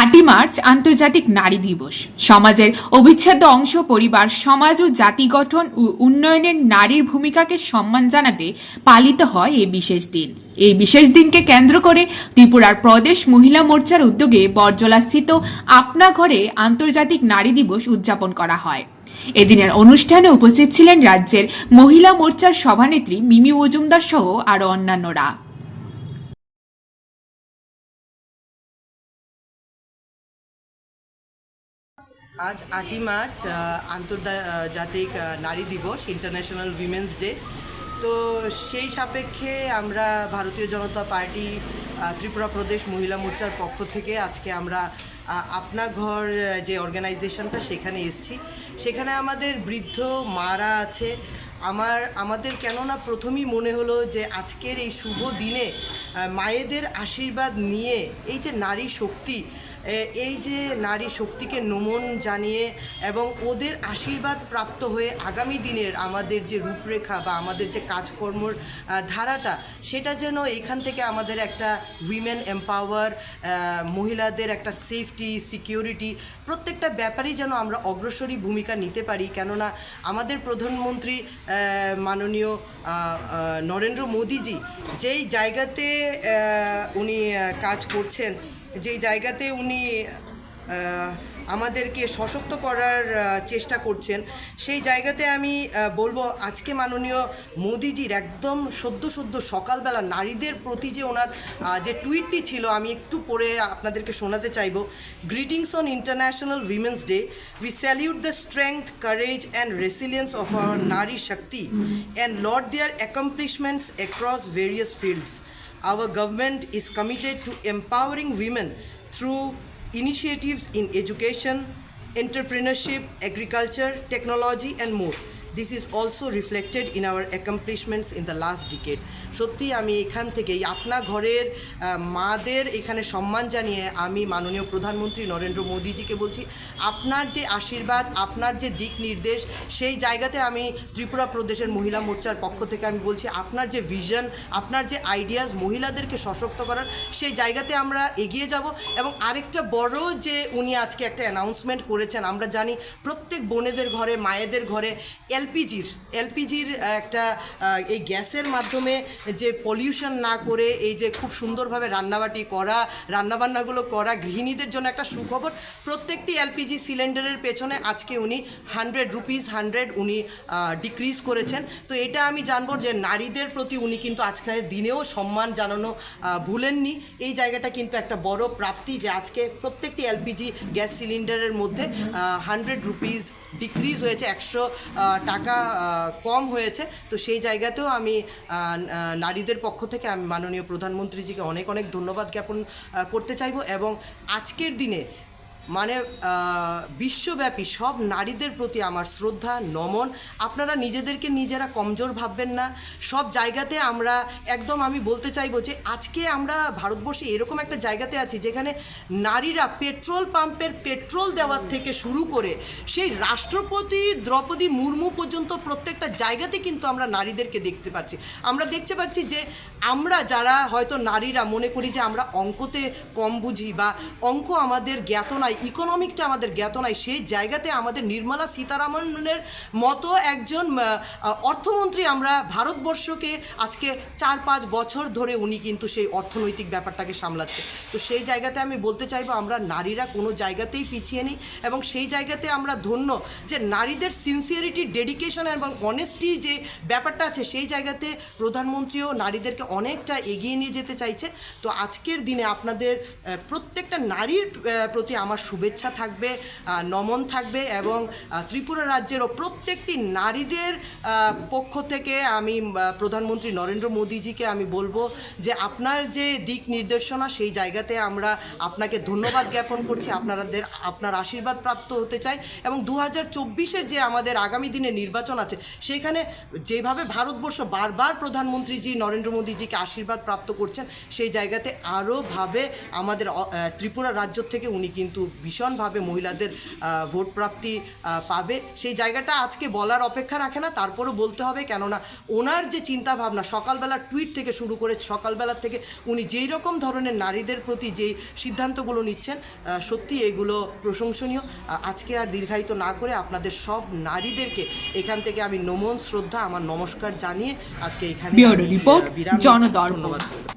আটই মার্চ আন্তর্জাতিক নারী দিবস। সমাজের অবিচ্ছেদ্য অংশ পরিবার, সমাজ ও জাতি গঠন ও উন্নয়নের নারীর ভূমিকাকে সম্মান জানাতে পালিত হয় এই বিশেষ দিন। এই বিশেষ দিনকে কেন্দ্র করে ত্রিপুরার প্রদেশ মহিলা মোর্চার উদ্যোগে বরজলাস্থিত আপনা ঘরে আন্তর্জাতিক নারী দিবস উদযাপন করা হয়। এদিনের অনুষ্ঠানে উপস্থিত ছিলেন রাজ্যের মহিলা মোর্চার সভানেত্রী মিমি মজুমদার সহ আরও অন্যান্যরা। আজ আটই মার্চ আন্তর্জাতিক নারী দিবস ইন্টারন্যাশনাল উইমেন্স ডে তো সেই সাপেক্ষে আমরা ভারতীয় জনতা পার্টি ত্রিপুরা প্রদেশ মহিলা মোর্চার পক্ষ থেকে আজকে আমরা আহ, আপনা ঘর যে অর্গানাইজেশনটা সেখানে এসেছি। সেখানে আমাদের বৃদ্ধ মারা আছে। আমার আমাদের কেননা প্রথমেই মনে হলো যে আজকের এই শুভ দিনে মায়েদের আশীর্বাদ নিয়ে এই যে নারী শক্তি এই যে নারী শক্তিকে নমন জানিয়ে এবং ওদের আশীর্বাদ প্রাপ্ত হয়ে আগামী দিনের আমাদের যে রূপরেখা বা আমাদের যে কাজকর্মর ধারাটা সেটা যেন এখান থেকে আমাদের একটা উইমেন এম্পাওয়ার মহিলাদের একটা সেফটি সিকিউরিটি প্রত্যেকটা ব্যাপারেই যেন আমরা অগ্রসরী ভূমিকা নিতে পারি। কেননা আমাদের প্রধানমন্ত্রী মাননীয় নরেন্দ্র মোদীজি যেই জায়গাতে উনি কাজ করছেন, যেই জায়গাতে উনি আমাদেরকে সশক্ত করার চেষ্টা করছেন। সেই জায়গাতে আমি বলব আজকে মাননীয় মোদিজির একদম সদ্য সদ্য সকালবেলা নারীদের প্রতি যে ওনার যে টুইটটি ছিল, আমি একটু পরে আপনাদেরকে শোনাতে চাইব। Greetings on international women's day we salute the strength courage and resilience of our nari shakti and laud their accomplishments across various fields Our government is committed to empowering women through initiatives in education, entrepreneurship, agriculture, technology, and more. This is also reflected in our accomplishments in the last decade. সত্যি আমি এখান থেকে আপনা ঘরের মাদের এখানে সম্মান জানিয়ে আমি মাননীয় প্রধানমন্ত্রী নরেন্দ্র মোদীজিকে বলছি, আপনার যে আশীর্বাদ, আপনার যে দিক নির্দেশ, সেই জায়গাতে আমি ত্রিপুরা প্রদেশের মহিলা মোর্চার পক্ষ থেকে আমি বলছি, আপনার যে ভিশন আপনার যে আইডিয়াস মহিলাদেরকে সশক্ত করার, সেই জায়গাতে আমরা এগিয়ে যাব এবং আরেকটা বড় যে উনি আজকে একটা অ্যানাউন্সমেন্ট করেছেন, আমরা জানি প্রত্যেক বোনেদের ঘরে, মায়েদের ঘরে এলপিজির এলপিজির একটা এই গ্যাসের মাধ্যমে যে পলিউশন না করে এই যে খুব সুন্দরভাবে রান্নাবাটি করা, রান্নাবান্নাগুলো করা, গৃহিণীদের জন্য একটা সুখবর, প্রত্যেকটি এলপিজি সিলিন্ডারের পেছনে আজকে উনি হান্ড্রেড রুপিস হান্ড্রেড উনি ডিক্রিজ করেছেন। তো এটা আমি জানব যে নারীদের প্রতি উনি কিন্তু আজকের দিনেও সম্মান জানানো ভুলেননি। এই জায়গাটা কিন্তু একটা বড় প্রাপ্তি যে আজকে প্রত্যেকটি এলপিজি গ্যাস সিলিন্ডারের মধ্যে হান্ড্রেড রুপিস ডিক্রিজ হয়েছে, একশো টাকা কম হয়েছে, তো সেই জায়গাতেও আমি নারীদের পক্ষ থেকে আমি মাননীয় প্রধানমন্ত্রীজিকে অনেক অনেক ধন্যবাদ জ্ঞাপন করতে চাইব এবং আজকের দিনে মানে বিশ্বব্যাপী সব নারীদের প্রতি আমার শ্রদ্ধা, নমন। আপনারা নিজেদেরকে নিজেরা কমজোর ভাববেন না। সব জায়গাতে আমরা, একদম আমি বলতে চাইব যে, আজকে আমরা ভারতবর্ষে এরকম একটা জায়গাতে আছি যেখানে নারীরা পেট্রোল পাম্পের পেট্রোল দেওয়ার থেকে শুরু করে সেই রাষ্ট্রপতি দ্রৌপদী মুর্মু পর্যন্ত প্রত্যেকটা জায়গাতে কিন্তু আমরা নারীদেরকে দেখতে পাচ্ছি। আমরা দেখতে পাচ্ছি যে, আমরা যারা হয়তো নারীরা মনে করি যে আমরা অঙ্কতে কম বুঝি বা অঙ্ক আমাদের জ্ঞাত নাই ইকোনমিকটা আমাদের জ্ঞাত নয় সেই জায়গাতে আমাদের নির্মলা সীতারামনের মতো একজন অর্থমন্ত্রী আমরা ভারতবর্ষকে আজকে চার পাঁচ বছর ধরে উনি কিন্তু সেই অর্থনৈতিক ব্যাপারটাকে সামলাচ্ছে। তো সেই জায়গাতে আমি বলতে চাইব, আমরা নারীরা কোনো জায়গাতেই পিছিয়ে নেই এবং সেই জায়গাতে আমরা ধন্য যে নারীদের সিনসিয়ারিটি ডেডিকেশন এবং অনেস্টি যে ব্যাপারটা আছে, সেই জায়গাতে প্রধানমন্ত্রীও নারীদেরকে অনেকটা এগিয়ে নিয়ে যেতে চাইছে। তো আজকের দিনে আপনাদের প্রত্যেকটা নারীর প্রতি আমার শুভেচ্ছা থাকবে নমন থাকবে এবং ত্রিপুরা রাজ্যেরও প্রত্যেকটি নারীদের পক্ষ থেকে আমি প্রধানমন্ত্রী নরেন্দ্র মোদীজিকে আমি বলব যে আপনার যে দিক নির্দেশনা সেই জায়গাতে আমরা আপনাকে ধন্যবাদ জ্ঞাপন করছি। আপনাদের আপনার আশীর্বাদ প্রাপ্ত হতে চাই এবং দু হাজার যে আমাদের আগামী দিনে নির্বাচন আছে, সেখানে যেভাবে ভারতবর্ষ বারবার প্রধানমন্ত্রীজি নরেন্দ্র মোদীজিকে আশীর্বাদ প্রাপ্ত করছেন, সেই জায়গাতে আরও ভাবে আমাদের ত্রিপুরা রাজ্য থেকে উনি কিন্তু ভীষণভাবে মহিলাদের ভোট প্রাপ্তি পাবে। সেই জায়গাটা আজকে বলার অপেক্ষা রাখে না তারপরও বলতে হবে কেননা ওনার যে চিন্তা ভাবনা সকালবেলা টুইট থেকে শুরু করে সকালবেলা থেকে উনি যেই রকম ধরনের নারীদের প্রতি যেই সিদ্ধান্তগুলো নিচ্ছেন সত্যি এগুলো প্রশংসনীয়। আজকে আর দীর্ঘায়িত না করে আপনাদের সব নারীদেরকে এখান থেকে আমি নমন শ্রদ্ধা আমার নমস্কার জানিয়ে আজকে এখানে বিরাম ধন্যবাদ।